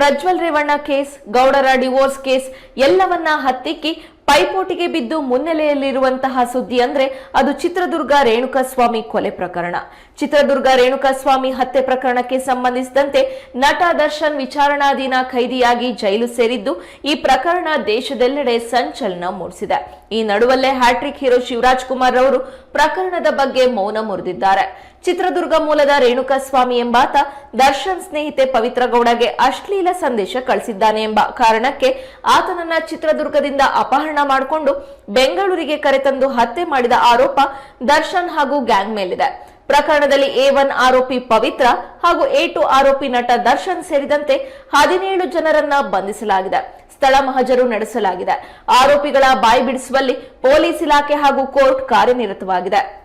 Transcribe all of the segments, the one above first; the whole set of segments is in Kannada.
ಪ್ರಜ್ವಲ್ ರೇವಣ್ಣ ಕೇಸ್ ಗೌಡರ ಡಿವೋರ್ಸ್ ಕೇಸ್ ಎಲ್ಲವನ್ನ ಹತ್ತಿಕ್ಕಿ ಪೈಪೋಟಿಗೆ ಬಿದ್ದು ಮುನ್ನೆಲೆಯಲ್ಲಿರುವಂತಹ ಸುದ್ದಿ ಅಂದ್ರೆ ಅದು ಚಿತ್ರದುರ್ಗ ರೇಣುಕಸ್ವಾಮಿ ಕೊಲೆ ಪ್ರಕರಣ. ಚಿತ್ರದುರ್ಗ ರೇಣುಕಸ್ವಾಮಿ ಹತ್ಯೆ ಪ್ರಕರಣಕ್ಕೆ ಸಂಬಂಧಿಸಿದಂತೆ ನಟ ದರ್ಶನ್ ವಿಚಾರಣಾಧೀನ ಖೈದಿಯಾಗಿ ಜೈಲು ಸೇರಿದ್ದು, ಈ ಪ್ರಕರಣ ದೇಶದೆಲ್ಲೆಡೆ ಸಂಚಲನ ಮೂಡಿಸಿದೆ. ಈ ನಡುವಲ್ಲೇ ಹ್ಯಾಟ್ರಿಕ್ ಹೀರೋ ಶಿವರಾಜ್ ಕುಮಾರ್ ಅವರು ಪ್ರಕರಣದ ಬಗ್ಗೆ ಮೌನ ಮುರಿದಿದ್ದಾರೆ. ಚಿತ್ರದುರ್ಗ ಮೂಲದ ರೇಣುಕಸ್ವಾಮಿ ಎಂಬಾತ ದರ್ಶನ್ ಸ್ನೇಹಿತೆ ಪವಿತ್ರ ಗೌಡಗೆ ಅಶ್ಲೀಲ ಸಂದೇಶ ಕಳಿಸಿದ್ದಾನೆ ಎಂಬ ಕಾರಣಕ್ಕೆ ಆತನನ್ನ ಚಿತ್ರದುರ್ಗದಿಂದ ಅಪಹರಣ ಮಾಡಿಕೊಂಡು ಬೆಂಗಳೂರಿಗೆ ಕರೆತಂದು ಹತ್ಯೆ ಮಾಡಿದ ಆರೋಪ ದರ್ಶನ್ ಹಾಗೂ ಗ್ಯಾಂಗ್ ಮೇಲಿದೆ. ಪ್ರಕರಣದಲ್ಲಿ ಎ ಒನ್ ಆರೋಪಿ ಪವಿತ್ರ ಹಾಗೂ ಎ ಟು ಆರೋಪಿ ನಟ ದರ್ಶನ್ ಸೇರಿದಂತೆ ಹದಿನೇಳು ಜನರನ್ನ ಬಂಧಿಸಲಾಗಿದೆ. ಸ್ಥಳ ಮಹಜರು ನಡೆಸಲಾಗಿದೆ. ಆರೋಪಿಗಳ ಬಾಯಿ ಬಿಡಿಸುವಲ್ಲಿ ಪೊಲೀಸ್ ಇಲಾಖೆ ಹಾಗೂ ಕೋರ್ಟ್ ಕಾರ್ಯನಿರತವಾಗಿದೆ.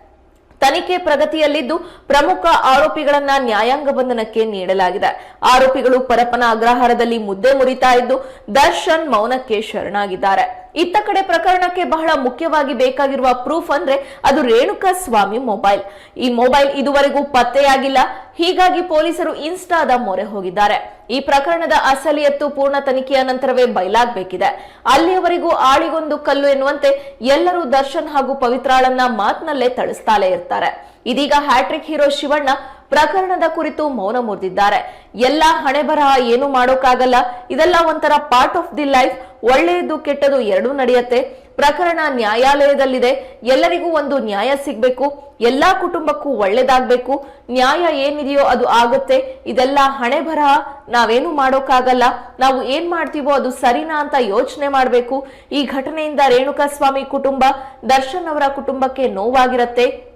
ತನಿಖೆ ಪ್ರಗತಿಯಲ್ಲಿದ್ದು ಪ್ರಮುಖ ಆರೋಪಿಗಳನ್ನ ನ್ಯಾಯಾಂಗ ಬಂಧನಕ್ಕೆ ನೀಡಲಾಗಿದೆ. ಆರೋಪಿಗಳು ಪರಪನ ಅಗ್ರಹಾರದಲ್ಲಿ ಮುದ್ದೆ ಮುರಿತಾ ಇದ್ದು ದರ್ಶನ್ ಮೌನಕ್ಕೆ ಶರಣಾಗಿದ್ದಾರೆ. ಇತ್ತ ಕಡೆ ಪ್ರಕರಣಕ್ಕೆ ಬಹಳ ಮುಖ್ಯವಾಗಿ ಬೇಕಾಗಿರುವ ಪ್ರೂಫ್ ಅಂದ್ರೆ ಅದು ರೇಣುಕಾ ಸ್ವಾಮಿ ಮೊಬೈಲ್ ಈ ಮೊಬೈಲ್ ಇದುವರೆಗೂ ಪತ್ತೆಯಾಗಿಲ್ಲ. ಹೀಗಾಗಿ ಪೊಲೀಸರು ಇನ್ಸ್ಟಾದ ಮೊರೆ ಹೋಗಿದ್ದಾರೆ. ಈ ಪ್ರಕರಣದ ಅಸಲಿಯತ್ತು ಪೂರ್ಣ ತನಿಖೆಯ ನಂತರವೇ ಬಯಲಾಗಬೇಕಿದೆ. ಅಲ್ಲಿಯವರೆಗೂ ಆಳಿಗೊಂದು ಕಲ್ಲು ಎನ್ನುವಂತೆ ಎಲ್ಲರೂ ದರ್ಶನ್ ಹಾಗೂ ಪವಿತ್ರಾಳನ್ನ ಮಾತಿನಲ್ಲೇ ತಳಿಸ್ತಾಲೇ ಇರ್ತಾರೆ. ಇದೀಗ ಹ್ಯಾಟ್ರಿಕ್ ಹೀರೋ ಶಿವಣ್ಣ ಪ್ರಕರಣದ ಕುರಿತು ಮೌನ ಮುರಿದಿದ್ದಾರೆ. ಎಲ್ಲ ಹಣೆ ಬರಹ ಏನು ಮಾಡೋಕ್ಕಾಗಲ್ಲ. ಇದೆಲ್ಲ ಒಂಥರ ಪಾರ್ಟ್ ಆಫ್ ದಿ ಲೈಫ್ ಒಳ್ಳೆಯದು ಕೆಟ್ಟದು ಎರಡೂ ನಡೆಯುತ್ತೆ. ಪ್ರಕರಣ ನ್ಯಾಯಾಲಯದಲ್ಲಿದೆ. ಎಲ್ಲರಿಗೂ ಒಂದು ನ್ಯಾಯ ಸಿಗ್ಬೇಕು. ಎಲ್ಲಾ ಕುಟುಂಬಕ್ಕೂ ಒಳ್ಳೇದಾಗಬೇಕು. ನ್ಯಾಯ ಏನಿದೆಯೋ ಅದು ಆಗುತ್ತೆ. ಇದೆಲ್ಲ ಹಣೆ ಬರಹ ನಾವೇನು ಮಾಡೋಕ್ಕಾಗಲ್ಲ. ನಾವು ಏನ್ ಮಾಡ್ತೀವೋ ಅದು ಸರಿನಾ ಅಂತ ಯೋಚನೆ ಮಾಡಬೇಕು. ಈ ಘಟನೆಯಿಂದ ರೇಣುಕಾಸ್ವಾಮಿ ಕುಟುಂಬ, ದರ್ಶನ್ ಅವರ ಕುಟುಂಬಕ್ಕೆ ನೋವಾಗಿರತ್ತೆ.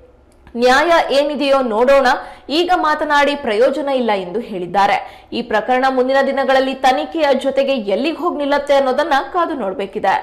ನ್ಯಾಯ ಏನಿದೆಯೋ ನೋಡೋಣ. ಈಗ ಮಾತನಾಡಿ ಪ್ರಯೋಜನ ಇಲ್ಲ ಎಂದು ಹೇಳಿದ್ದಾರೆ. ಈ ಪ್ರಕರಣ ಮುಂದಿನ ದಿನಗಳಲ್ಲಿ ತನಿಖೆಯ ಜೊತೆಗೆ ಎಲ್ಲಿಗೆ ಹೋಗಿ ನಿಲ್ಲತ್ತೆ ಅನ್ನೋದನ್ನ ಕಾದು ನೋಡಬೇಕಿದೆ.